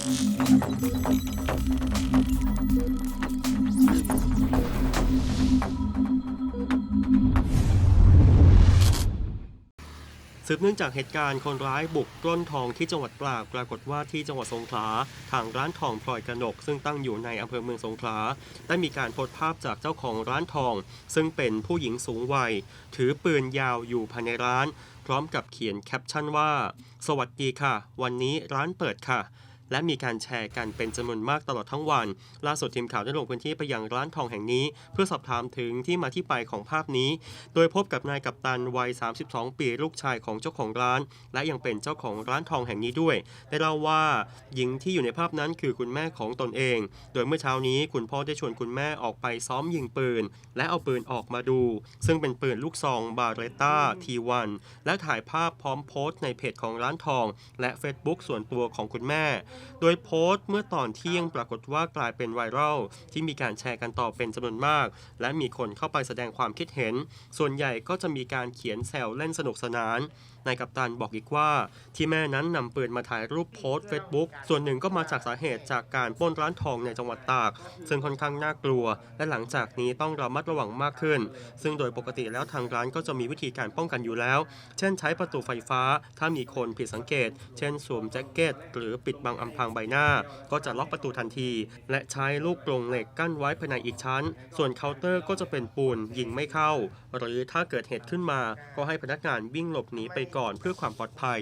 สืบเนื่องจากเหตุการณ์คนร้ายบุกปล้นทองที่จังหวัดตราดปรากฏว่าที่จังหวัดสงขลาทางร้านทองพลอยกระหนก ซึ่งตั้งอยู่ในอำเภอเมืองสงขลาได้มีการโพสต์ภาพจากเจ้าของร้านทอง ซึ่งเป็นผู้หญิงสูงวัย ถือปืนยาวอยู่ภายในร้าน พร้อมกับเขียนแคปชั่นว่า สวัสดีค่ะ วันนี้ร้านเปิดค่ะ และมีการแชร์กันเป็นจำนวนมากตลอดทั้งวัน ล่าสุดทีมข่าวได้ลงพื้นที่ไปยังร้านทองแห่งนี้ เพื่อสอบถามถึงที่มาที่ไปของภาพนี้ โดยพบกับนายกัปตันวัย 32 ปีลูกชายของเจ้าของร้าน และยังเป็นเจ้าของร้านทองแห่งนี้ด้วย ได้เล่าว่าหญิงที่อยู่ในภาพนั้นคือคุณแม่ของตนเอง โดยเมื่อเช้านี้คุณพ่อได้ชวนคุณแม่ออกไปซ้อมยิงปืน และเอาปืนออกมาดู ซึ่งเป็นปืนลูกซองบาเรต้าทีวันและถ่ายภาพพร้อมโพสต์ในเพจของร้านทอง และ Facebook ส่วนตัวของคุณแม่โดยโพสต์เมื่อตอนเที่ยงปรากฏว่ากลายเป็นไวรัลที่มีการแชร์กันต่อเป็นจำนวนมาก และมีคนเข้าไปแสดงความคิดเห็น ส่วนใหญ่ก็จะมีการเขียนแซวเล่นสนุกสนานนายกัปตันบอกอีกว่า ที่แม่นั้นนำปืนมาถ่ายรูปโพสต์ Facebook ส่วนหนึ่งก็มาจากสาเหตุจากการปล้นร้านทองในจังหวัดตาก ซึ่งค่อนข้างน่ากลัว และหลังจากนี้ต้องระมัดระวังมากขึ้น ซึ่งโดยปกติแล้วทางร้านก็จะมีวิธีการป้องกันอยู่แล้ว เช่นใช้ประตูไฟฟ้า ถ้ามีคนผิดสังเกต เช่นสวมแจ็คเก็ต หรือปิดบังอำพรางใบหน้า ก็จะล็อกประตูทันที และใช้ลูกกรงเหล็กกั้นไว้ภายในอีกชั้น ส่วนเคาน์เตอร์ก็จะเป็นปูนยิงไม่เข้า หรือถ้าเกิดเหตุขึ้นมา ก็ให้พนักงานวิ่งหลบหนีไปก่อนเพื่อความปลอดภัย